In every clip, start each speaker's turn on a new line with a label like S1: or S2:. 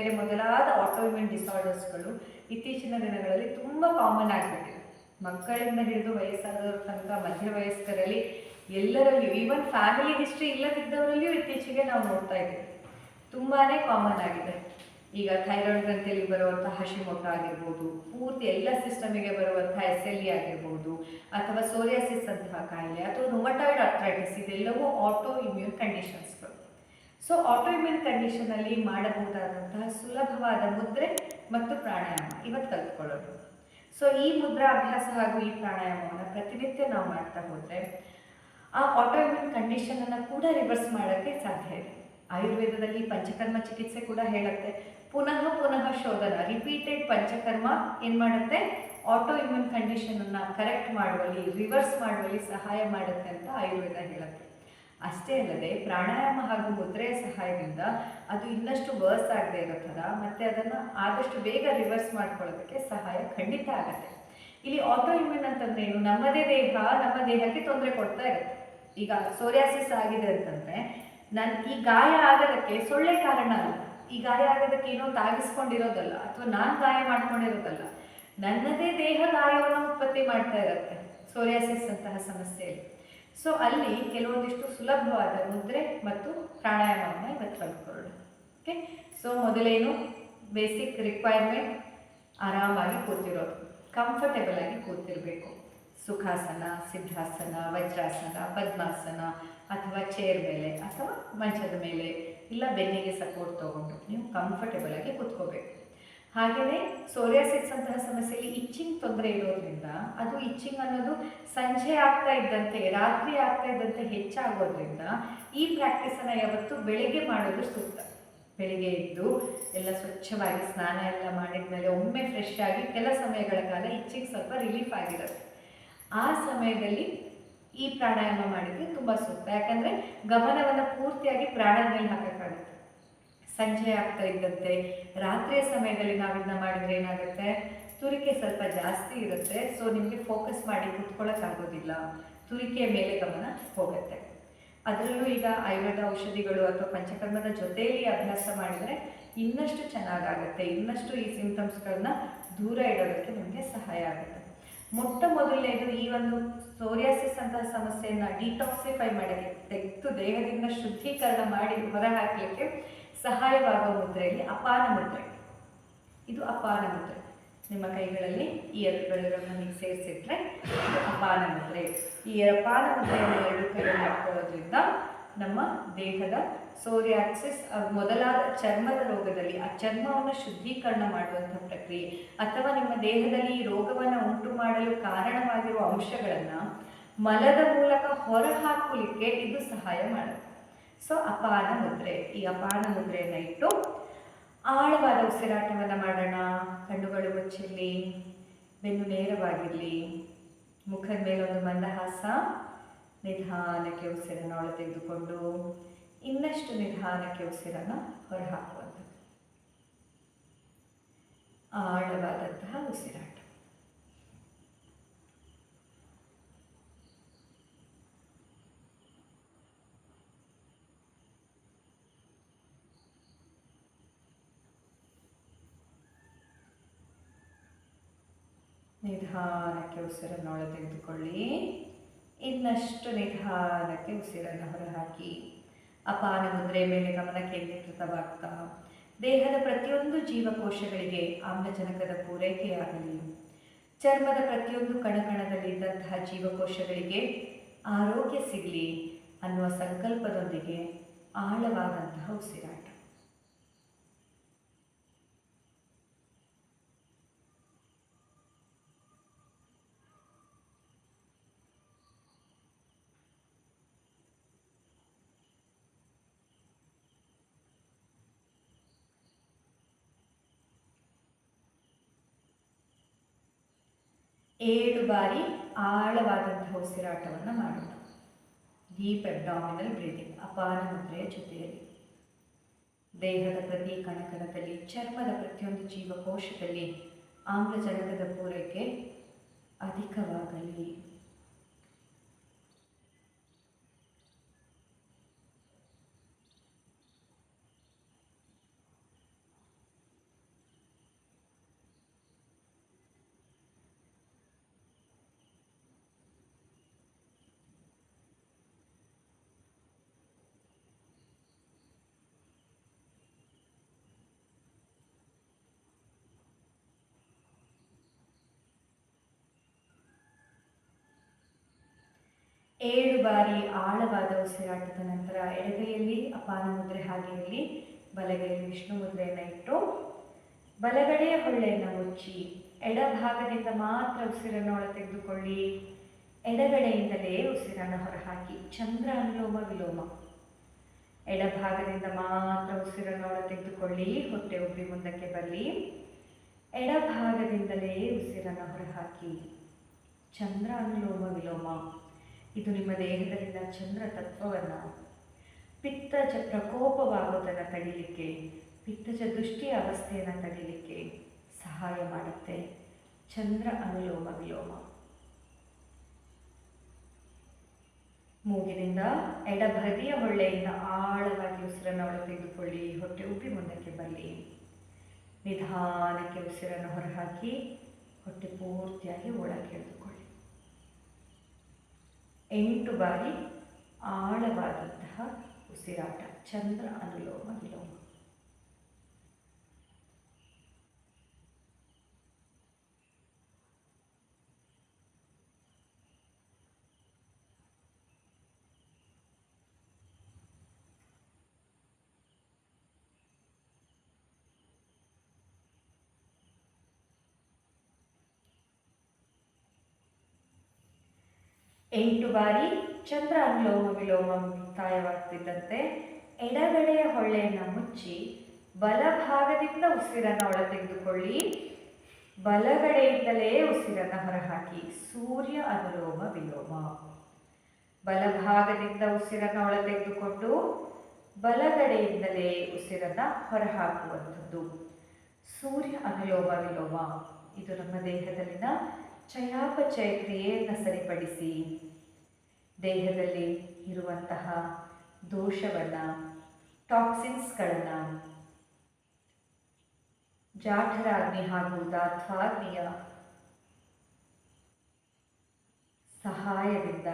S1: ಬೇರೆ ಮೊದಲಾದ ಆಟೋಇಮ್ಯೂನ್ ಡಿಸಾರ್ಡರ್ಸ್ಗಳು ಇತ್ತೀಚಿನ ದಿನಗಳಲ್ಲಿ ತುಂಬ ಕಾಮನ್ ಆಗಿಬಿಟ್ಟಿದೆ ಮಕ್ಕಳಿಂದ ಹಿಡಿದು ವಯಸ್ಸಾದವರ ತನಕ ಮಧ್ಯ ವಯಸ್ಕರಲ್ಲಿ ಎಲ್ಲರಲ್ಲಿಯೂ ಈವನ್ ಫ್ಯಾಮಿಲಿ ಹಿಸ್ಟ್ರಿ ಇಲ್ಲದಿದ್ದವರಲ್ಲಿಯೂ ಇತ್ತೀಚೆಗೆ ನಾವು ನೋಡ್ತಾ ಇದ್ದೀವಿ. ತುಂಬಾ ಕಾಮನ್ ಆಗಿದೆ. ಈಗ ಥೈರಾಯ್ಡ್ ಗ್ರಂಥಿಯಲ್ಲಿ ಬರುವಂಥ ಹಶಿಮೊಟ್ಟ ಆಗಿರ್ಬೋದು, ಪೂರ್ತಿ ಎಲ್ಲ ಸಿಸ್ಟಮಿಗೆ ಬರುವಂಥ ಎಸ್ ಎಲ್ ಇ ಆಗಿರ್ಬೋದು, ಅಥವಾ ಸೋರಿಯಾಸಿಸ್ ಅಂತಹ ಕಾಯಿಲೆ, ಅಥವಾ ರೊಮಟಾಯ್ಡ್ ಅರ್ಥ್ರೈಟಿಸ್ ಇದೆಲ್ಲವೂ ಆಟೋ ಇಮ್ಯೂನ್ ಕಂಡೀಷನ್ಸ್ಗಳು ಸೊ ಇಮ್ಯೂನ್ ಕಂಡೀಷನಲ್ಲಿ ಮಾಡಬಹುದಾದಂತಹ ಸುಲಭವಾದ ಮುದ್ರೆ ಮತ್ತು ಪ್ರಾಣಾಯಾಮ. ಇವತ್ತು ಕಲ್ತ್ಕೊಳ್ಳೋಣ ಸೊ ಈ ಮುದ್ರಾ ಅಭ್ಯಾಸ ಹಾಗೂ ಈ ಪ್ರಾಣಾಯಾಮವನ್ನು ಪ್ರತಿನಿತ್ಯ ನಾವು ಮಾಡ್ತಾ ಹೋದರೆ, ಆ ಇಮ್ಯೂನ್ ಕಂಡೀಷನನ್ನು ಕೂಡ ರಿವರ್ಸ್ ಮಾಡೋಕ್ಕೆ ಸಾಧ್ಯ ಇದೆ. ಆಯುರ್ವೇದದಲ್ಲಿ ಪಂಚಕರ್ಮ ಚಿಕಿತ್ಸೆ ಕೂಡ ಹೇಳುತ್ತೆ. ಪುನಃ ಪುನಃ ಶೋಧನ ರಿಪೀಟೆಡ್ ಪಂಚಕರ್ಮ ಏನು ಮಾಡುತ್ತೆ? ಆಟೋ ಇಮ್ಯೂನ್ ಕಂಡೀಷನನ್ನು ಕರೆಕ್ಟ್ ಮಾಡುವಲ್ಲಿ ರಿವರ್ಸ್ ಮಾಡುವಲ್ಲಿ ಸಹಾಯ ಮಾಡುತ್ತೆ ಅಂತ ಆಯುರ್ವೇದ ಹೇಳುತ್ತೆ. ಅಷ್ಟೇ ಅಲ್ಲದೆ ಪ್ರಾಣಾಯಾಮ ಹಾಗೂ ಮುದ್ರೆಯ ಸಹಾಯದಿಂದ ಅದು ಇನ್ನಷ್ಟು ವರ್ಸ್ ಆಗದೆ ಇರೋ ಥರ ಮತ್ತು ಅದನ್ನು ಆದಷ್ಟು ಬೇಗ ರಿವರ್ಸ್ ಮಾಡ್ಕೊಳ್ಳೋದಕ್ಕೆ ಸಹಾಯ ಖಂಡಿತ ಆಗುತ್ತೆ. ಇಲ್ಲಿ ಆಟೋ ಇಮ್ಯೂನ್ ಅಂತಂದ್ರೆ ಏನು? ನಮ್ಮದೇ ದೇಹ, ನಮ್ಮ ದೇಹಕ್ಕೆ ತೊಂದರೆ ಕೊಡ್ತಾ ಇರುತ್ತೆ. ಈಗ ಸೋರಿಯಾಸಿಸ್ ಆಗಿದೆ ಅಂತಂದ್ರೆ ನನ್ ಈ ಗಾಯ ಆಗೋದಕ್ಕೆ ಸೊಳ್ಳೆ ಕಾರಣ ಅಲ್ಲ. ಈ ಗಾಯ ಆಗೋದಕ್ಕೆ ಏನೋ ತಾಗಿಸ್ಕೊಂಡಿರೋದಲ್ಲ ಅಥವಾ ನಾನು ಗಾಯ ಮಾಡ್ಕೊಂಡಿರೋದಲ್ಲ. ನನ್ನದೇ ದೇಹ ಗಾಯವನ್ನು ಉತ್ಪತ್ತಿ ಮಾಡ್ತಾ ಇರುತ್ತೆ. ಸೋರಿಯಾಸಿಸ್ ಅಂತಹ ಸಮಸ್ಯೆಯಲ್ಲಿ. ಸೊ ಅಲ್ಲಿ ಕೆಲವೊಂದಿಷ್ಟು ಸುಲಭವಾದ ಮುದ್ರೆ ಮತ್ತು ಪ್ರಾಣಾಯಾಮವನ್ನು ಇವತ್ತು ಕಲ್ತ್ಕೊಳ್ಳೋಣ ಓಕೆ ಸೊ ಮೊದಲೇನು? ಬೇಸಿಕ್ ರಿಕ್ವೈರ್ಮೆಂಟ್ ಆರಾಮಾಗಿ ಕೂತಿರೋದು. ಕಂಫರ್ಟೇಬಲ್ ಆಗಿ ಕೂತಿರಬೇಕು. ಸುಖಾಸನ ಸಿದ್ಧಾಸನ ವಜ್ರಾಸನ, ಪದ್ಮಾಸನ ಅಥವಾ ಚೇರ್ ಮೇಲೆ ಅಥವಾ ಮಂಚದ ಮೇಲೆ ಇಲ್ಲ ಬೆನ್ನಿಗೆ ಸಪೋರ್ಟ್ ತೊಗೊಂಡು ನೀವು ಕಂಫರ್ಟೇಬಲ್ ಆಗಿ ಕೂತ್ಕೋಬೇಕು. ಹಾಗೆಯೇ ಸೋರಿಯಾಸಿಸ್ ಅಂತಹ ಸಮಸ್ಯೆಯಲ್ಲಿ ಇಚ್ಚಿಂಗ್ ತೊಂದರೆ ಇರೋದ್ರಿಂದ ಅದು ಇಚ್ಚಿಂಗ್ ಅನ್ನೋದು ಸಂಜೆ ಆಗ್ತಾ ಇದ್ದಂತೆ, ರಾತ್ರಿ ಆಗ್ತಾ ಇದ್ದಂತೆ ಹೆಚ್ಚಾಗೋದ್ರಿಂದ ಈ ಪ್ರಾಕ್ಟೀಸನ್ನು ಯಾವತ್ತು ಬೆಳಿಗ್ಗೆ ಮಾಡೋದು ಸೂಕ್ತ. ಬೆಳಿಗ್ಗೆ ಎದ್ದು ಎಲ್ಲ ಸ್ವಚ್ಛವಾಗಿ ಸ್ನಾನ ಎಲ್ಲ ಮಾಡಿದ ಮೇಲೆ ಒಮ್ಮೆ ಫ್ರೆಶ್ ಆಗಿ ಕೆಲ ಸಮಯಗಳ ಕಾಲ ಇಚ್ಚಿಂಗ್ ಸ್ವಲ್ಪ ರಿಲೀಫ್ ಆಗಿರುತ್ತೆ. ಆ ಸಮಯದಲ್ಲಿ ಈ ಪ್ರಾಣಾಯಾಮ ಮಾಡಿದ್ರೆ ತುಂಬ ಸೂಕ್ತ. ಯಾಕಂದರೆ ಗಮನವನ್ನು ಪೂರ್ತಿಯಾಗಿ ಪ್ರಾಣದ ಮೇಲೆ ಹಾಕೋಕ್ಕಾಗುತ್ತೆ. ಸಂಜೆ ಆಗ್ತಾ ಇದ್ದಂತೆ. ರಾತ್ರಿಯ ಸಮಯದಲ್ಲಿ ನಾವು ಇದನ್ನ ಮಾಡಿದ್ರೆ ಏನಾಗುತ್ತೆ? ತುರಿಕೆ ಸ್ವಲ್ಪ ಜಾಸ್ತಿ ಇರುತ್ತೆ. ಸೊ ನಿಮಗೆ ಫೋಕಸ್ ಮಾಡಿ ಕುತ್ಕೊಳ್ಳೋಕ್ಕಾಗೋದಿಲ್ಲ ತುರಿಕೆಯ ಮೇಲೆ ಗಮನ ಹೋಗುತ್ತೆ. ಅದರಲ್ಲೂ ಈಗ ಆಯುರ್ವೇದ ಔಷಧಿಗಳು ಅಥವಾ ಪಂಚಕರ್ಮದ ಜೊತೆಯಲ್ಲಿ ಅಭ್ಯಾಸ ಮಾಡಿದರೆ ಇನ್ನಷ್ಟು ಚೆನ್ನಾಗಾಗುತ್ತೆ. ಇನ್ನಷ್ಟು ಈ ಸಿಂಟಮ್ಸ್ಗಳನ್ನ ದೂರ ಇಡೋದಕ್ಕೆ ನಿಮಗೆ ಸಹಾಯ ಆಗುತ್ತೆ. ಮೊಟ್ಟ ಮೊದಲನೇದು ಈ ಒಂದು ಸೋರಿಯಾಸಿಸ್ ಅಂತಹ ಸಮಸ್ಯೆಯನ್ನು ಡಿಟಾಕ್ಸಿಫೈ ಮಾಡೋಕ್ಕೆ ತೆಗೆದು ದೇಹದಿಂದ ಶುದ್ಧೀಕರಣ ಮಾಡಿ ಹೊರಹಾಕಲಿಕ್ಕೆ ಸಹಾಯವಾಗುವ ಮುದ್ರೆಯಲ್ಲಿ ಅಪಾನ ಮುದ್ರೆ. ಇದು ಅಪಾನ ಮುದ್ರೆ. ನಿಮ್ಮ ಕೈಗಳಲ್ಲಿ ಈ ಎರಡು ಬೆಳೆಗಳನ್ನು ಸೇರಿಸಿಟ್ರೆ ಇದು ಅಪಾನ ಮುದ್ರೆ. ಈ ಅಪಾನ ಮುದ್ರೆಯನ್ನು ಎರಡು ಕೈಯಲ್ಲಿ ಹಾಕೊಳ್ಳೋದ್ರಿಂದ ನಮ್ಮ ದೇಹದ ಸೋರಿಯಾಕ್ಸಿಸ್ ಮೊದಲಾದ ಚರ್ಮದ ರೋಗದಲ್ಲಿ ಆ ಚರ್ಮವನ್ನು ಶುದ್ಧೀಕರಣ ಮಾಡುವಂಥ ಪ್ರಕ್ರಿಯೆ ಅಥವಾ ನಿಮ್ಮ ದೇಹದಲ್ಲಿ ಈ ರೋಗವನ್ನು ಉಂಟು ಮಾಡಲು ಕಾರಣವಾಗಿರುವ ಅಂಶಗಳನ್ನು ಮಲದ ಮೂಲಕ ಹೊರಹಾಕಲಿಕ್ಕೆ ಇದು ಸಹಾಯ ಮಾಡುತ್ತೆ. ಸೊ ಅಪಾನ ಮುದ್ರೆ, ಈ ಅಪಾನ ಮುದ್ರೆಯನ್ನು ಇಟ್ಟು ಆಳವಾದ ಉಸಿರಾಟವನ್ನು ಮಾಡೋಣ. ಕಣ್ಣುಗಳು ಮುಚ್ಚಿರಲಿ, ಬೆನ್ನು ನೇರವಾಗಿರಲಿ. ಮುಖದ ಮೇಲೆ ಒಂದು ಮಂದಹಾಸ, ನಿಧಾನಕ್ಕೆ ಉಸಿರನ್ನು ಒಳ ತೆಗೆದುಕೊಂಡು ಇನ್ನಷ್ಟು ನಿಧಾನಕ್ಕೆ ಉಸಿರನ್ನು ಹೊರಹಾಕುವಂಥದ್ದು. ಆಳವಾದಂತಹ ಉಸಿರಾಟ. ನಿಧಾನಕ್ಕೆ ಉಸಿರನ್ನು ಒಳ ತೆಗೆದುಕೊಳ್ಳಿ. ಇನ್ನಷ್ಟು ನಿಧಾನಕ್ಕೆ ಉಸಿರನ್ನು ಹೊರಹಾಕಿ. ಅಪಾನ ಮುದ್ರೆ ಮೇಲೆ ಗಮನ ಕೇಂದ್ರೀಕೃತವಾಗ್ತಾ, ದೇಹದ ಪ್ರತಿಯೊಂದು ಜೀವಕೋಶಗಳಿಗೆ ಆಮ್ಲಜನಕದ ಪೂರೈಕೆಯಾಗಲಿ. ಚರ್ಮದ ಪ್ರತಿಯೊಂದು ಕಣಕಣದಲ್ಲಿದ್ದಂತಹ ಜೀವಕೋಶಗಳಿಗೆ ಆರೋಗ್ಯ ಸಿಗಲಿ ಅನ್ನುವ ಸಂಕಲ್ಪದೊಂದಿಗೆ ಆಳವಾದಂತಹ ಉಸಿರಾಟ. ಏಳು ಬಾರಿ ಆಳವಾದಂತಹ ಉಸಿರಾಟವನ್ನು ಮಾಡೋಣ ಡೀಪ್ ಅಬ್ಡಾಮಿನಲ್ ಬ್ರೀತಿಂಗ್ ಅಪಾನ ಮುದ್ರೆಯ ಜೊತೆಯಲ್ಲಿ. ದೇಹದ ಪ್ರತಿ ಕಣಕಣದಲ್ಲಿ, ಚರ್ಮದ ಪ್ರತಿಯೊಂದು ಜೀವಕೋಶದಲ್ಲಿ ಆಮ್ಲಜನಕದ ಪೂರೈಕೆ ಅಧಿಕವಾಗಲಿ. ಏಳು ಬಾರಿ ಆಳವಾದ ಉಸಿರಾಟದ ನಂತರ ಎಡಗೈಯಲ್ಲಿ ಅಪಾನ ಮುದ್ರೆ ಹಾಗೆಯಲ್ಲಿ, ಬಲಗೈಯಲ್ಲಿ ವಿಷ್ಣು ಮುದ್ರೆಯನ್ನು ಇಟ್ಟು ಬಲಗಡೆಯ ಹೊಳ್ಳೆಯನ್ನು ಮುಚ್ಚಿ, ಎಡಭಾಗದಿಂದ ಮಾತ್ರ ಉಸಿರನ್ನು ಒಳ ತೆಗೆದುಕೊಳ್ಳಿ ಎಡಗಡೆಯಿಂದಲೇ ಉಸಿರನ್ನು ಹೊರಹಾಕಿ, ಚಂದ್ರ ಅನುಲೋಮ ವಿಲೋಮ. ಎಡಭಾಗದಿಂದ ಮಾತ್ರ ಉಸಿರನ್ನು ಒಳ ತೆಗೆದುಕೊಳ್ಳಿ ಹೊಟ್ಟೆ ಉಬ್ಬಿ ಮುಂದಕ್ಕೆ ಬರಲಿ ಎಡಭಾಗದಿಂದಲೇ ಉಸಿರನ್ನು ಹೊರಹಾಕಿ, ಚಂದ್ರ ಅನುಲೋಮ ವಿಲೋಮ. ಇದು ನಿಮ್ಮ ದೇಹದಲ್ಲಿನ ಚಂದ್ರ ತತ್ವವನ್ನು ಪಿತ್ತಜ ಪ್ರಕೋಪವಾಗೋದನ್ನು ತಡಿಲಿಕ್ಕೆ, ಪಿತ್ತಜ ದೃಷ್ಟಿ ಅವಸ್ಥೆಯನ್ನು ತಡೀಲಿಕ್ಕೆ ಸಹಾಯ ಮಾಡುತ್ತೆ. ಚಂದ್ರ ಅನುಲೋಮ ವಿಲೋಮ. ಮೂಗಿನಿಂದ ಎಡಬದಿಯ ಹೊಳ್ಳೆಯಿಂದ ಆಳವಾಗಿ ಉಸಿರನ್ನು ಒಳ ತೆಗೆದುಕೊಳ್ಳಿ. ಹೊಟ್ಟೆ ಉಬ್ಬಿ ಮುಂದಕ್ಕೆ ಬರಲಿ. ನಿಧಾನಕ್ಕೆ ಉಸಿರನ್ನು ಹೊರಹಾಕಿ, ಹೊಟ್ಟೆ ಪೂರ್ತಿಯಾಗಿ ಒಳಗೆ ಎಂಟು ಬಾರಿ ಆಳವಾದಂತಹ ಉಸಿರಾಟ ಚಂದ್ರ ಅನುಲೋಮ ವಿಲೋಮ. ಎಂಟು ಬಾರಿ ಚಂದ್ರ ಅನುಲೋಮ ವಿಲೋಮ ಮುಕ್ತಾಯವಾಗ್ತಿದ್ದಂತೆ ಎಡಗಡೆಯ ಹೊಳ್ಳೆಯನ್ನು ಮುಚ್ಚಿ ಬಲಭಾಗದಿಂದ ಉಸಿರನ್ನು ಒಳ ತೆಗೆದುಕೊಳ್ಳಿ ಬಲಗಡೆಯಿಂದಲೇ ಉಸಿರನ್ನು ಹೊರಹಾಕಿ ಸೂರ್ಯ ಅನುಲೋಮ ವಿಲೋಮ. ಬಲಭಾಗದಿಂದ ಉಸಿರನ್ನು ಒಳ ತೆಗೆದುಕೊಂಡು ಬಲಗಡೆಯಿಂದಲೇ ಉಸಿರನ್ನು ಹೊರಹಾಕುವಂಥದ್ದು. ಸೂರ್ಯ ಅನುಲೋಮ ವಿಲೋಮ. ಇದು ನಮ್ಮ ದೇಹದಲ್ಲಿನ ಚಯಾಪಚಯ ಕ್ರಿಯೆಯನ್ನು ಸರಿಪಡಿಸಿ ದೇಹದಲ್ಲಿ ಇರುವಂತಹ ದೋಷವನ್ನು, ಟಾಕ್ಸಿನ್ಸ್ಗಳನ್ನು, ಜಾಠರಾಗ್ನಿ ಹಾಗೂ ದಾತ್ವಾಗ್ನಿಯ ಸಹಾಯದಿಂದ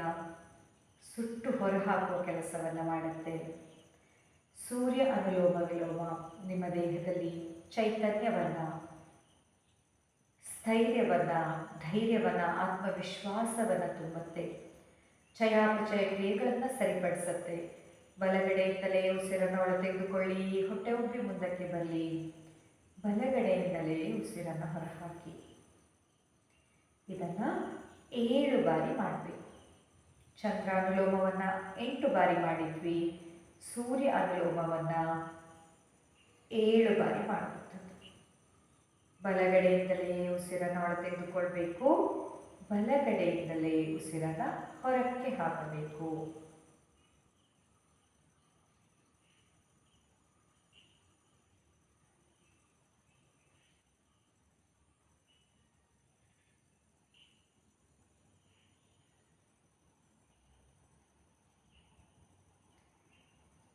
S1: ಸುಟ್ಟು ಹೊರಹಾಕುವ ಕೆಲಸವನ್ನು ಮಾಡುತ್ತೆ. ಸೂರ್ಯ ಅನುಲೋಮ ವಿಲೋಮ ನಿಮ್ಮ ದೇಹದಲ್ಲಿ ಚೈತನ್ಯವನ್ನು ಸ್ಥೈರ್ಯವನ್ನು, ಧೈರ್ಯವನ್ನು, ಆತ್ಮವಿಶ್ವಾಸವನ್ನು ತುಂಬುತ್ತೆ. ಚಯಾಪಚಯ ಕ್ರಿಯೆಗಳನ್ನು ಸರಿಪಡಿಸುತ್ತೆ. ಬಲಗಡೆಯಿಂದಲೇ ಉಸಿರನ್ನು ಒಳ ತೆಗೆದುಕೊಳ್ಳಿ, ಹೊಟ್ಟೆ ಉಬ್ಬಿ ಮುಂದಕ್ಕೆ ಬರಲಿ. ಬಲಗಡೆಯಿಂದಲೇ ಉಸಿರನ್ನು ಹೊರಹಾಕಿ. ಇದನ್ನು ಏಳು ಬಾರಿ ಮಾಡಬೇಕು. ಚಂದ್ರ ಅನುಲೋಮವನ್ನು ಎಂಟು ಬಾರಿ ಮಾಡಿದ್ವಿ. ಸೂರ್ಯ ಅನುಲೋಮವನ್ನು ಏಳು ಬಾರಿ ಮಾಡುವಂಥದ್ದು ಬಲಗಡೆಯಿಂದಲೇ ಉಸಿರನ್ನು ಒಳ ತೆಗೆದುಕೊಳ್ಬೇಕು ಬಲಗಡೆಯಿಂದಲೇ ಉಸಿರನ್ನು ಹೊರಕ್ಕೆ ಹಾಕಬೇಕು.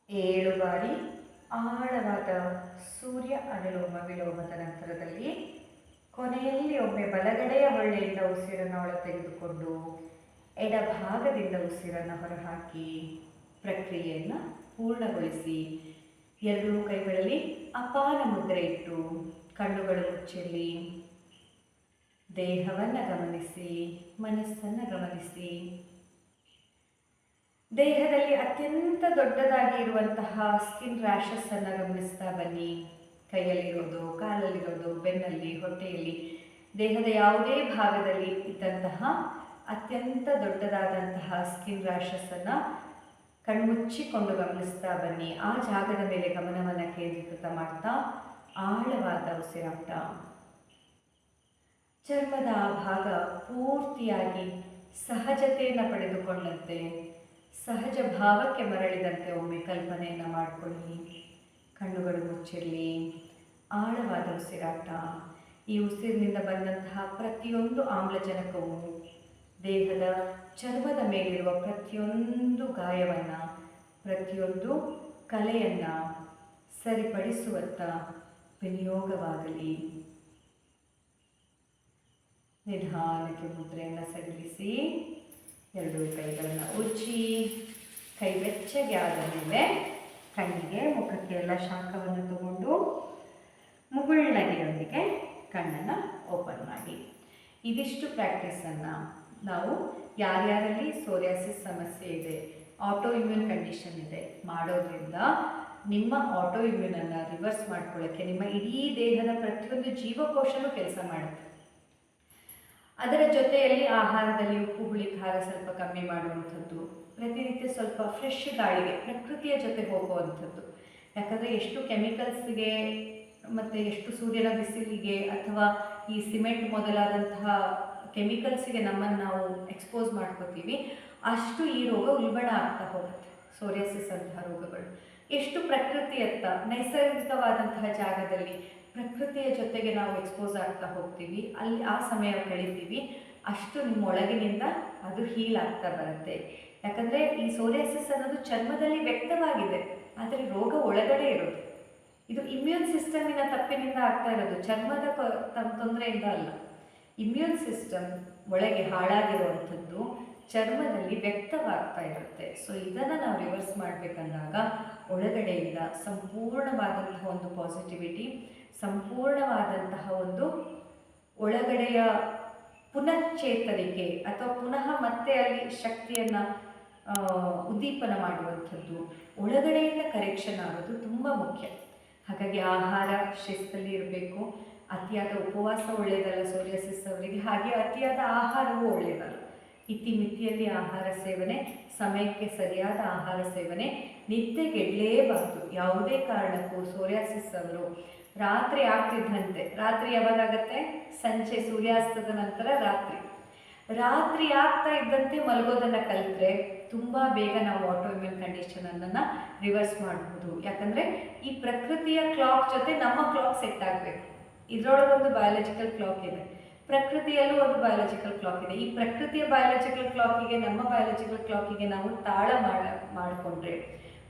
S1: ಏಳು ಬಾರಿ ಆಳವಾದ ಸೂರ್ಯ ಅನುಲೋಮ ವಿಲೋಮದ ನಂತರದಲ್ಲಿ ಕೊನೆಯಲ್ಲಿ ಒಮ್ಮೆ ಬಲಗಡೆಯ ಹೊಳ್ಳೆಯಿಂದ ಉಸಿರನ್ನು ಒಳ ತೆಗೆದುಕೊಂಡು ಎಡಭಾಗದಿಂದ ಉಸಿರನ್ನು ಹೊರಹಾಕಿ ಪ್ರಕ್ರಿಯೆಯನ್ನು ಪೂರ್ಣಗೊಳಿಸಿ. ಎರಡೂ ಕೈಗಳಲ್ಲಿ ಅಪಾರ ಮುದ್ರೆ ಇಟ್ಟು ಕಣ್ಣುಗಳು ಮುಚ್ಚಲಿ. ದೇಹವನ್ನು ಗಮನಿಸಿ, ಮನಸ್ಸನ್ನು ಗಮನಿಸಿ. ದೇಹದಲ್ಲಿ ಅತ್ಯಂತ ದೊಡ್ಡದಾಗಿ ಇರುವಂತಹ ಸ್ಕಿನ್ ರ್ಯಾಷಸ್ ಅನ್ನು ಗಮನಿಸ್ತಾ ಬನ್ನಿ. ಕೈಯಲ್ಲಿರೋದು, ಕಾಲಲ್ಲಿರೋದು, ಬೆನ್ನಲ್ಲಿ, ಹೊಟ್ಟೆಯಲ್ಲಿ, ದೇಹದ ಯಾವುದೇ ಭಾಗದಲ್ಲಿ ಇದ್ದಂತಹ ಅತ್ಯಂತ ದೊಡ್ಡದಾದಂತಹ ಸ್ಕಿನ್ ರ್ಯಾಷಸ್ ಅನ್ನು ಕಣ್ಮುಚ್ಚಿಕೊಂಡು ಗಮನಿಸ್ತಾ ಬನ್ನಿ. ಆ ಜಾಗದ ಮೇಲೆ ಗಮನವನ್ನು ಕೇಂದ್ರೀಕೃತ ಮಾಡ್ತಾ ಆಳವಾದ ಉಸಿರಾಟ. ಚರ್ಮದ ಆ ಭಾಗ ಪೂರ್ತಿಯಾಗಿ ಸಹಜತೆಯನ್ನು ಪಡೆದುಕೊಂಡಂತೆ ಸಹಜ ಭಾವಕ್ಕೆ ಮರಳಿದಂತೆ ಒಮ್ಮೆ ಕಲ್ಪನೆಯನ್ನು ಮಾಡಿಕೊಳ್ಳಿ. ಕಣ್ಣುಗಳು ಮುಚ್ಚಿರಲಿ. ಆಳವಾದ ಉಸಿರಾಟ. ಈ ಉಸಿರಿನಿಂದ ಬಂದಂತಹ ಪ್ರತಿಯೊಂದು ಆಮ್ಲಜನಕವು ದೇಹದ ಚರ್ಮದ ಮೇಲಿರುವ ಪ್ರತಿಯೊಂದು ಗಾಯವನ್ನು, ಪ್ರತಿಯೊಂದು ಕಲೆಯನ್ನು ಸರಿಪಡಿಸುವತ್ತ ವಿನಿಯೋಗವಾಗಲಿ. ನಿಧಾನಕ್ಕೆ ಮುದ್ರೆಯನ್ನು ಸಡಿಲಿಸಿ. ಎರಡು ಕೈಗಳನ್ನು ಉಜ್ಜಿ, ಕೈ ಬೆಚ್ಚಗೆ ಆದ ಮೇಲೆ ಕಣ್ಣಿಗೆ ಮುಖಕ್ಕೆ ಎಲ್ಲ ಶಾಖವನ್ನು ತಗೊಂಡು ಮುಗುಳ್ನಗೆಯೊಂದಿಗೆ ಕಣ್ಣನ್ನು ಓಪನ್ ಮಾಡಿ. ಇದಿಷ್ಟು ಪ್ರಾಕ್ಟೀಸನ್ನು ನಾವು ಯಾರ್ಯಾರಲ್ಲಿ ಸೋರಿಯಾಸಿಸ್ ಸಮಸ್ಯೆ ಇದೆ ಆಟೋ ಇಮ್ಯೂನ್ ಕಂಡೀಷನ್ ಇದೆ ಮಾಡೋದ್ರಿಂದ ನಿಮ್ಮ ಆಟೋ ಇಮ್ಯೂನನ್ನು ರಿವರ್ಸ್ ಮಾಡ್ಕೊಳ್ಳೋಕ್ಕೆ ನಿಮ್ಮ ಇಡೀ ದೇಹದ ಪ್ರತಿಯೊಂದು ಜೀವಕೋಶನೂ ಕೆಲಸ ಮಾಡುತ್ತೆ. ಅದರ ಜೊತೆಯಲ್ಲಿ ಆಹಾರದಲ್ಲಿ ಉಪ್ಪು ಹುಳಿ ಖಾರ ಸ್ವಲ್ಪ ಕಮ್ಮಿ ಮಾಡುವಂಥದ್ದು ಪ್ರತಿನಿತ್ಯ ಸ್ವಲ್ಪ ಫ್ರೆಶ್ ಗಾಳಿಗೆ, ಪ್ರಕೃತಿಯ ಜೊತೆ ಹೋಗುವಂಥದ್ದು. ಯಾಕಂದರೆ ಎಷ್ಟು ಕೆಮಿಕಲ್ಸ್ಗೆ ಮತ್ತು ಎಷ್ಟು ಸೂರ್ಯನ ಬಿಸಿಲಿಗೆ ಅಥವಾ ಈ ಸಿಮೆಂಟ್ ಮೊದಲಾದಂತಹ ಕೆಮಿಕಲ್ಸಿಗೆ ನಮ್ಮನ್ನು ನಾವು ಎಕ್ಸ್ಪೋಸ್ ಮಾಡ್ಕೋತೀವಿ, ಅಷ್ಟು ಈ ರೋಗ ಉಲ್ಬಣ ಆಗ್ತಾ ಹೋಗುತ್ತೆ. ಸೋರಿಯಾಸಿಸ್ ಅಂತಹ ರೋಗಗಳು. ಎಷ್ಟು ಪ್ರಕೃತಿಯತ್ತ, ನೈಸರ್ಗಿಕವಾದಂತಹ ಜಾಗದಲ್ಲಿ ಪ್ರಕೃತಿಯ ಜೊತೆಗೆ ನಾವು ಎಕ್ಸ್ಪೋಸ್ ಆಗ್ತಾ ಹೋಗ್ತೀವಿ, ಅಲ್ಲಿ ಆ ಸಮಯ ಕಳಿತೀವಿ, ಅಷ್ಟು ನಿಮ್ಮ ಒಳಗಿನಿಂದ ಅದು ಹೀಲ್ ಆಗ್ತಾ ಬರುತ್ತೆ. ಯಾಕಂದರೆ ಈ ಸೋರಿಯಾಸಿಸ್ ಅನ್ನೋದು ಚರ್ಮದಲ್ಲಿ ವ್ಯಕ್ತವಾಗಿದೆ, ಆದರೆ ರೋಗ ಒಳಗಡೆ ಇರೋದು. ಇದು ಇಮ್ಯೂನ್ ಸಿಸ್ಟಮಿನ ತಪ್ಪಿನಿಂದ ಆಗ್ತಾ ಇರೋದು, ಚರ್ಮದ ತೊಂದರೆಯಿಂದ ಅಲ್ಲ. ಇಮ್ಯೂನ್ ಸಿಸ್ಟಮ್ ಒಳಗೆ ಹಾಳಾಗಿರುವಂಥದ್ದು ಚರ್ಮದಲ್ಲಿ ವ್ಯಕ್ತವಾಗ್ತಾ ಇರುತ್ತೆ. ಸೊ ಇದನ್ನು ನಾವು ರಿವರ್ಸ್ ಮಾಡಬೇಕಂದಾಗ ಒಳಗಡೆಯಿಂದ ಸಂಪೂರ್ಣವಾದಂತಹ ಒಂದು ಪಾಸಿಟಿವಿಟಿ ಸಂಪೂರ್ಣವಾದಂತಹ ಒಂದು ಒಳಗಡೆಯ ಪುನಶ್ಚೇತರಿಕೆ ಅಥವಾ ಪುನಃ ಮತ್ತೆ ಅಲ್ಲಿ ಶಕ್ತಿಯನ್ನು ಉದ್ದೀಪನ ಮಾಡುವಂಥದ್ದು, ಒಳಗಡೆಯಿಂದ ಕರೆಕ್ಷನ್ ಆಗೋದು ತುಂಬ ಮುಖ್ಯ. ಹಾಗಾಗಿ ಆಹಾರ ಶಿಸ್ತಲ್ಲಿ ಇರಬೇಕು. ಅತಿಯಾದ ಉಪವಾಸ ಒಳ್ಳೆಯದಲ್ಲ ಸೋರಿಯಾಸಿಸ್ ಅವರಿಗೆ, ಹಾಗೆ ಅತಿಯಾದ ಆಹಾರವೂ ಒಳ್ಳೆಯದಲ್ಲ ಇತಿಮಿತಿಯಲ್ಲಿ ಆಹಾರ ಸೇವನೆ, ಸಮಯಕ್ಕೆ ಸರಿಯಾದ ಆಹಾರ ಸೇವನೆ, ನಿದ್ದೆಗೆಡಲೇಬಾರ್ದು. ಯಾವುದೇ ಕಾರಣಕ್ಕೂ ಸೋರಿಯಾಸಿಸ್ ಅವರು ರಾತ್ರಿ ಆಗ್ತಿದ್ದಂತೆ. ರಾತ್ರಿ ಯಾವಾಗತ್ತೆ ಸಂಜೆ ಸೂರ್ಯಾಸ್ತದ ನಂತರ ರಾತ್ರಿ. ರಾತ್ರಿ ಆಗ್ತಾ ಇದ್ದಂತೆ ಮಲಗೋದನ್ನು ಕಲಿತ್ರೆ ತುಂಬ ಬೇಗ ನಾವು ಆಟೋ ಇಮ್ಯೂನ್ ಕಂಡೀಷನನ್ನು ರಿವರ್ಸ್ ಮಾಡ್ಬೋದು. ಯಾಕಂದರೆ ಈ ಪ್ರಕೃತಿಯ ಕ್ಲಾಕ್ ಜೊತೆ ನಮ್ಮ ಕ್ಲಾಕ್ ಸೆಟ್ ಆಗಬೇಕು. ಇದರೊಳಗೊಂದು ಬಯಾಲಜಿಕಲ್ ಕ್ಲಾಕ್ ಇದೆ. ಪ್ರಕೃತಿಯಲ್ಲೂ ಒಂದು ಬಯಾಲಜಿಕಲ್ ಕ್ಲಾಕ್ ಇದೆ. ಈ ಪ್ರಕೃತಿಯ ಬಯಾಲಜಿಕಲ್ ಕ್ಲಾಕಿಗೆ ನಮ್ಮ ಬಯಾಲಜಿಕಲ್ ಕ್ಲಾಕಿಗೆ ನಾವು ತಾಳ ಮಾಡ ಮಾಡಿಕೊಂಡ್ರೆ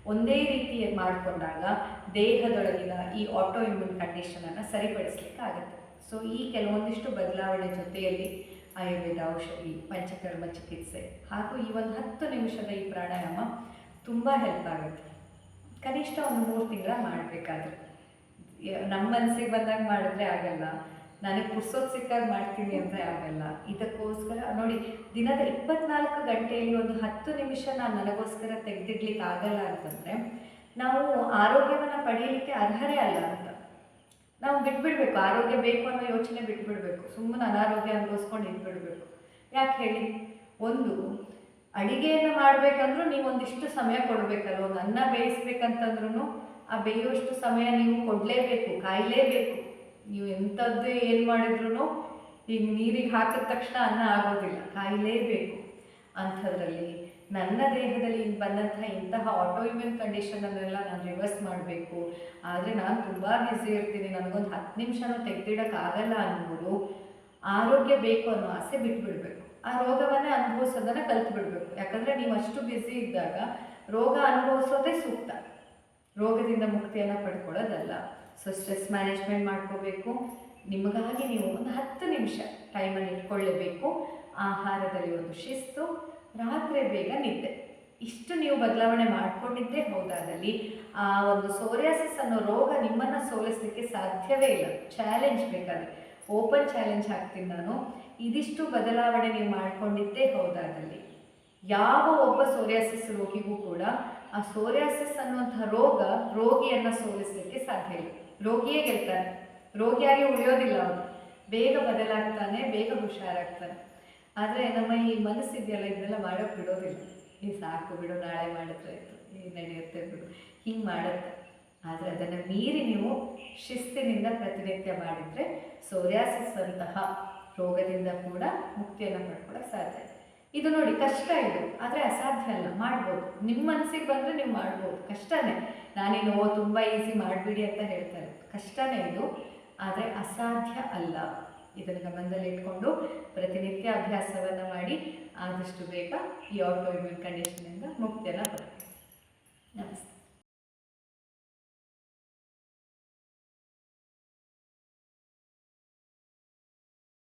S1: ಒಂದೇ ರೀತಿ ಮಾಡಿಕೊಂಡಾಗ ದೇಹದೊಳಗಿನ ಈ ಆಟೋ ಇಮ್ಯೂನ್ ಕಂಡೀಷನನ್ನು ಸರಿಪಡಿಸ್ಲಿಕ್ಕೆ ಆಗುತ್ತೆ. ಸೊ ಈ ಕೆಲವೊಂದಿಷ್ಟು ಬದಲಾವಣೆ ಜೊತೆಯಲ್ಲಿ ಆಯುರ್ವೇದ, ಔಷಧಿ, ಪಂಚಕರ್ಮ ಚಿಕಿತ್ಸೆ ಹಾಗೂ ಈ ಒಂದು ಹತ್ತು ನಿಮಿಷದ ಈ ಪ್ರಾಣಾಯಾಮ ತುಂಬ ಹೆಲ್ಪ್ ಆಗುತ್ತೆ. ಕನಿಷ್ಠ ಒಂದು ಮೂರು ತಿಂಗಳ ಮಾಡಬೇಕಾದ್ರೆ. ನಮ್ಮ ಮನಸ್ಸಿಗೆ ಬಂದಾಗ ಮಾಡಿದ್ರೆ ಆಗಲ್ಲ. ನನಗೆ ಪುರ್ಸೋದು ಸಿಕ್ಕಾಗ ಮಾಡ್ತೀನಿ ಅಂತ ಯಾವೆಲ್ಲ ಇದಕ್ಕೋಸ್ಕರ ನೋಡಿ, ದಿನದ ಇಪ್ಪತ್ನಾಲ್ಕು ಗಂಟೆಯಲ್ಲಿ ಒಂದು ಹತ್ತು ನಿಮಿಷ ನಾನು ನನಗೋಸ್ಕರ ತೆಗೆದಿಡ್ಲಿಕ್ಕೆ ಆಗಲ್ಲ ಅಂತಂದರೆ, ನಾವು ಆರೋಗ್ಯವನ್ನು ಪಡೆಯಲಿಕ್ಕೆ ಅರ್ಹರೇ ಅಲ್ಲ ಅಂತ. ನಾವು ಬಿಟ್ಬಿಡ್ಬೇಕು, ಆರೋಗ್ಯ ಬೇಕು ಅನ್ನೋ ಯೋಚನೆ ಬಿಟ್ಬಿಡ್ಬೇಕು. ಸುಮ್ಮನೆ ಅನಾರೋಗ್ಯ ಅನುಭವಿಸ್ಕೊಂಡು ಇದ್ಬಿಡ್ಬೇಕು. ಯಾಕೆ ಹೇಳಿ? ಒಂದು, ಅಡಿಗೆಯನ್ನು ಮಾಡಬೇಕಂದ್ರೂ ನೀವು ಒಂದಿಷ್ಟು ಸಮಯ ಕೊಡಬೇಕಲ್ಲ ಒಂದು ಅನ್ನ ಬೇಯಿಸ್ಬೇಕಂತಂದ್ರೂ ಆ ಬೇಯುವಷ್ಟು ಸಮಯ ನೀವು ಕೊಡಲೇಬೇಕು, ಕಾಯಲೇಬೇಕು. ನೀವು ಎಂಥದ್ದು ಏನು ಮಾಡಿದ್ರು ಈಗ ನೀರಿಗೆ ಹಾಕಿದ ತಕ್ಷಣ ಅನ್ನ ಆಗೋದಿಲ್ಲ, ಕಾಯಲೇಬೇಕು. ಅಂಥದ್ರಲ್ಲಿ ನನ್ನ ದೇಹದಲ್ಲಿ ಬಂದಂತಹ ಇಂತಹ ಆಟೋ ಇಮ್ಯೂನ್ ಕಂಡೀಷನನ್ನೆಲ್ಲ ನಾನು ರಿವರ್ಸ್ ಮಾಡಬೇಕು. ಆದರೆ ನಾನು ತುಂಬ ಬ್ಯುಸಿ ಇರ್ತೀನಿ, ನನಗೊಂದು ಹತ್ತು ನಿಮಿಷನೂ ತೆಗೆದಿಡೋಕ್ಕಾಗಲ್ಲ ಅನ್ಬೋದು ಆರೋಗ್ಯ ಬೇಕು ಅನ್ನೋ ಆಸೆ ಬಿಟ್ಬಿಡ್ಬೇಕು. ಆ ರೋಗವನ್ನೇ ಅನುಭವಿಸೋದನ್ನು ಕಲ್ತು ಬಿಡಬೇಕು ಯಾಕಂದರೆ ನೀವು ಅಷ್ಟು ಬ್ಯುಸಿ ಇದ್ದಾಗ ರೋಗ ಅನುಭವಿಸೋದೇ ಸೂಕ್ತ. ರೋಗದಿಂದ ಮುಕ್ತಿಯನ್ನು ಪಡ್ಕೊಳ್ಳೋದಲ್ಲ. ಸೊ ಸ್ಟ್ರೆಸ್ ಮ್ಯಾನೇಜ್ಮೆಂಟ್ ಮಾಡ್ಕೋಬೇಕು. ನಿಮಗಾಗಿ ನೀವು ಒಂದು ಹತ್ತು ನಿಮಿಷ ಟೈಮಲ್ಲಿ ಇಟ್ಕೊಳ್ಳೇಬೇಕು. ಆಹಾರದಲ್ಲಿ ಒಂದು ಶಿಸ್ತು, ರಾತ್ರಿ ಬೇಗ ನಿದ್ದೆ. ಇಷ್ಟು ನೀವು ಬದಲಾವಣೆ ಮಾಡಿಕೊಂಡಿದ್ದೇ ಹೌದಾದಲ್ಲಿ, ಆ ಒಂದು ಸೋರಿಯಾಸಿಸ್ ಅನ್ನೋ ರೋಗ ನಿಮ್ಮನ್ನು ಸೋಲಿಸಲಿಕ್ಕೆ ಸಾಧ್ಯವೇ ಇಲ್ಲ. ಚಾಲೆಂಜ್ ಬೇಕಾದ್ರೆ. ಓಪನ್ ಚಾಲೆಂಜ್ ಹಾಕ್ತೀನಿ ನಾನು. ಇದಿಷ್ಟು ಬದಲಾವಣೆ ನೀವು ಮಾಡಿಕೊಂಡಿದ್ದೇ ಹೌದಾದಲ್ಲಿ. ಯಾವ ಒಬ್ಬ ಸೋರಿಯಾಸಿಸ್ ರೋಗಿಗೂ ಕೂಡ ಆ ಸೋರಿಯಾಸಿಸ್ ಅನ್ನುವಂಥ ರೋಗ ರೋಗಿಯನ್ನು ಸೋಲಿಸಲಿಕ್ಕೆ ಸಾಧ್ಯ ಇಲ್ಲ. ರೋಗಿಯೇ ಗೆಲ್ತಾನೆ ರೋಗಿಯಾಗಿ ಉಳಿಯೋದಿಲ್ಲ ಅವನು. ಬೇಗ ಬದಲಾಗ್ತಾನೆ, ಬೇಗ ಹುಷಾರಾಗ್ತಾನೆ. ಆದರೆ ನಮ್ಮ ಈ ಮನಸ್ಸಿದೆಯಲ್ಲ ಇದನ್ನೆಲ್ಲ ಮಾಡೋಕ್ಕೆ ಬಿಡೋದಿಲ್ಲ. ಈ ಸಾಕು ಬಿಡು, ನಾಳೆ ಮಾಡಿದ್ರೆ ಆಯಿತು ಈ ನಡೆಯುತ್ತೆ ಬಿಡು. ಹಿಂಗೆ ಮಾಡುತ್ತೆ. ಆದರೆ ಅದನ್ನು ಮೀರಿ ನೀವು ಶಿಸ್ತಿನಿಂದ ಪ್ರತಿನಿತ್ಯ ಮಾಡಿದರೆ ಸೋರಿಯಾಸಿಸ್ ಅಂತಹ ರೋಗದಿಂದ ಕೂಡ ಮುಕ್ತಿಯನ್ನು ಪಡ್ಕೊಳ್ಳೋಕೆ ಸಾಧ್ಯ. ಇದು ನೋಡಿ ಕಷ್ಟ ಇದು, ಆದರೆ ಅಸಾಧ್ಯ ಅಲ್ಲ, ಮಾಡ್ಬೋದು. ನಿಮ್ಮ ಮನಸ್ಸಿಗೆ ಬಂದರೆ ನೀವು ಮಾಡ್ಬೋದು, ಕಷ್ಟನೇ. ನಾನೇನು ತುಂಬ ಈಸಿ ಮಾಡಿಬಿಡಿ ಅಂತ ಹೇಳ್ತಾರೆ. ಕಷ್ಟನೇ ಇದು, ಆದರೆ ಅಸಾಧ್ಯ ಅಲ್ಲ. ಇದನ್ನು ಗಮನದಲ್ಲಿ ಇಟ್ಕೊಂಡು ಪ್ರತಿನಿತ್ಯ ಅಭ್ಯಾಸವನ್ನು ಮಾಡಿ ಆದಷ್ಟು ಬೇಗ ಈ ಆಟೋ ಇಮ್ಯೂನ್ ಕಂಡೀಷನಿಂದ ಮುಕ್ತಿಯನ್ನು ಬರುತ್ತೆ ನಮಸ್ತೆ.